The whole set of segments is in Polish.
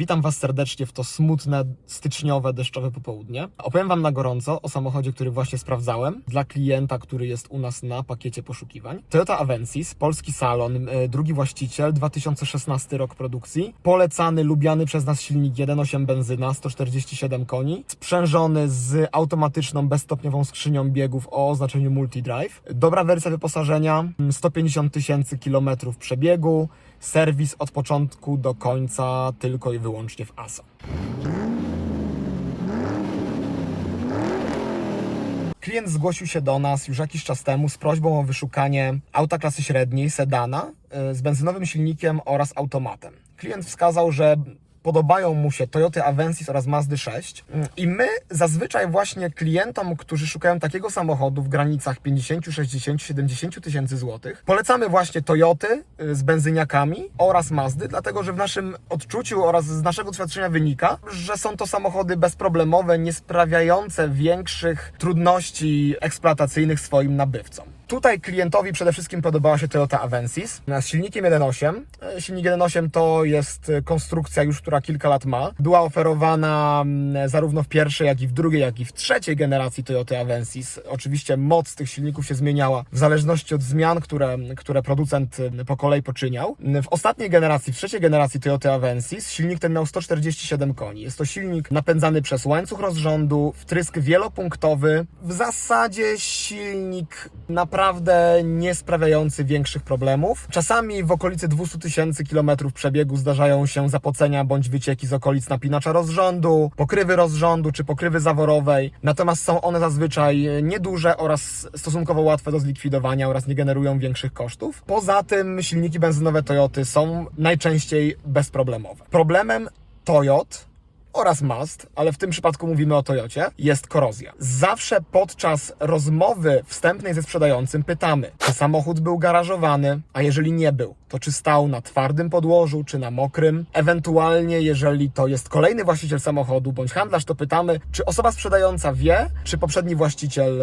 Witam Was serdecznie w to smutne, styczniowe, deszczowe popołudnie. Opowiem Wam na gorąco o samochodzie, który właśnie sprawdzałem dla klienta, który jest u nas na pakiecie poszukiwań. Toyota Avensis, polski salon, e, drugi właściciel, 2016 rok produkcji. Polecany, lubiany przez nas silnik 1.8 benzyna, 147 koni, sprzężony z automatyczną, bezstopniową skrzynią biegów o oznaczeniu multi-drive. Dobra wersja wyposażenia, 150 tysięcy kilometrów przebiegu, serwis od początku do końca tylko i wyłącznie w ASO. Klient zgłosił się do nas już jakiś czas temu z prośbą o wyszukanie auta klasy średniej, sedana y, z benzynowym silnikiem oraz automatem. Klient wskazał, że podobają mu się Toyota Avensis oraz Mazdy 6 i my zazwyczaj właśnie klientom, którzy szukają takiego samochodu w granicach 50, 60, 70 tysięcy złotych, polecamy właśnie Toyoty y, z benzyniakami oraz Mazdy, dlatego że w naszym odczuciu oraz z naszego doświadczenia wynika, że są to samochody bezproblemowe, nie sprawiające większych trudności eksploatacyjnych swoim nabywcom. Tutaj klientowi przede wszystkim podobała się Toyota Avensis z silnikiem 1.8. E, Silnik 1.8 to jest e, konstrukcja już, która kilka lat ma. Była oferowana mm, zarówno w pierwszej, jak i w drugiej, jak i w trzeciej generacji Toyota Avensis. Oczywiście moc tych silników się zmieniała w zależności od zmian, które, które producent e, po kolei poczyniał. W ostatniej generacji, w trzeciej generacji Toyota Avensis silnik ten miał 147 koni. Jest to silnik napędzany przez łańcuch rozrządu, wtrysk wielopunktowy. W zasadzie silnik naprawdę nie sprawiający większych problemów. Czasami w okolicy 200 tysięcy kilometrów przebiegu zdarzają się zapocenia bądź wycieki z okolic napinacza rozrządu, pokrywy rozrządu czy pokrywy zaworowej. Natomiast są one zazwyczaj nieduże oraz stosunkowo łatwe do zlikwidowania oraz nie generują większych kosztów. Poza tym silniki benzynowe Toyoty są najczęściej bezproblemowe. Problemem Toyot oraz must, ale w tym przypadku mówimy o Toyocie, jest korozja. Zawsze podczas rozmowy wstępnej ze sprzedającym pytamy, czy samochód był garażowany, a jeżeli nie był, to czy stał na twardym podłożu, czy na mokrym. Ewentualnie, jeżeli to jest kolejny właściciel samochodu bądź handlarz, to pytamy, czy osoba sprzedająca wie, czy poprzedni właściciel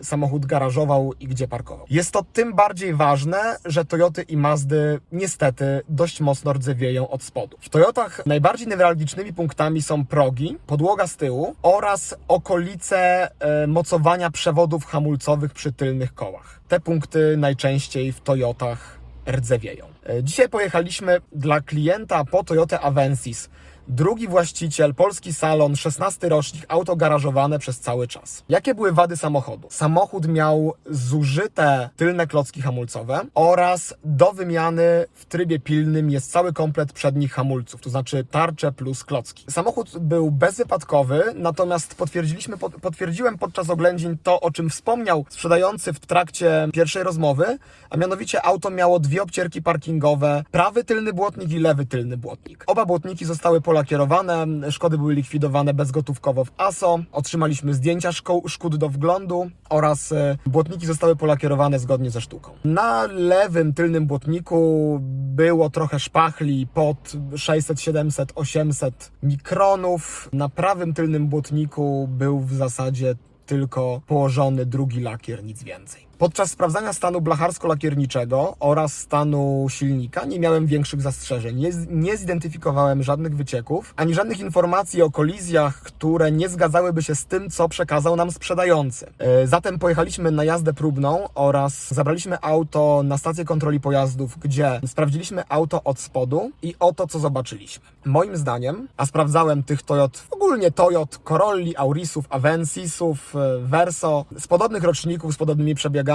y, samochód garażował i gdzie parkował. Jest to tym bardziej ważne, że Toyoty i Mazdy niestety dość mocno rdzewieją od spodu. W Toyotach najbardziej newralgicznymi punktami są progi, podłoga z tyłu oraz okolice e, mocowania przewodów hamulcowych przy tylnych kołach. Te punkty najczęściej w Toyotach rdzewieją. E, Dzisiaj pojechaliśmy dla klienta po Toyota Avensis. Drugi właściciel, polski salon, 16 rocznik, auto garażowane przez cały czas. Jakie były wady samochodu? Samochód miał zużyte tylne klocki hamulcowe oraz do wymiany w trybie pilnym jest cały komplet przednich hamulców, to znaczy tarcze plus klocki. Samochód był bezwypadkowy, natomiast potwierdziliśmy, potwierdziłem podczas oględzin to, o czym wspomniał sprzedający w trakcie pierwszej rozmowy, a mianowicie auto miało dwie obcierki parkingowe, prawy tylny błotnik i lewy tylny błotnik. Oba błotniki zostały polakierowane, szkody były likwidowane bezgotówkowo w ASO, otrzymaliśmy zdjęcia szkód do wglądu oraz e, błotniki zostały polakierowane zgodnie ze sztuką. Na lewym tylnym błotniku było trochę szpachli pod 600, 700, 800 mikronów. Na prawym tylnym błotniku był w zasadzie tylko położony drugi lakier, nic więcej. Podczas sprawdzania stanu blacharsko-lakierniczego oraz stanu silnika nie miałem większych zastrzeżeń. Nie, nie zidentyfikowałem żadnych wycieków, ani żadnych informacji o kolizjach, które nie zgadzałyby się z tym, co przekazał nam sprzedający. E, Zatem pojechaliśmy na jazdę próbną oraz zabraliśmy auto na stację kontroli pojazdów, gdzie sprawdziliśmy auto od spodu i oto co zobaczyliśmy. Moim zdaniem, a sprawdzałem tych Toyot, ogólnie Toyot, Corolli, Aurisów, Avensisów, e, Verso, z podobnych roczników, z podobnymi przebiegami,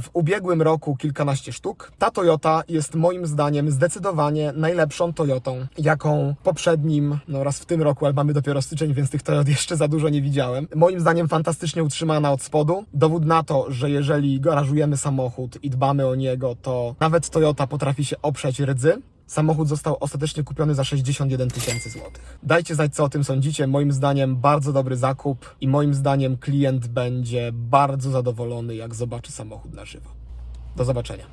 w ubiegłym roku kilkanaście sztuk. Ta Toyota jest moim zdaniem zdecydowanie najlepszą Toyotą, jaką poprzednim, no raz w tym roku, ale mamy dopiero styczeń, więc tych Toyot jeszcze za dużo nie widziałem. Moim zdaniem fantastycznie utrzymana od spodu. Dowód na to, że jeżeli garażujemy samochód i dbamy o niego, to nawet Toyota potrafi się oprzeć rdzy. Samochód został ostatecznie kupiony za 61 tysięcy złotych. Dajcie znać, co o tym sądzicie. Moim zdaniem bardzo dobry zakup i moim zdaniem klient będzie bardzo zadowolony, jak zobaczy samochód na żywo. Do zobaczenia.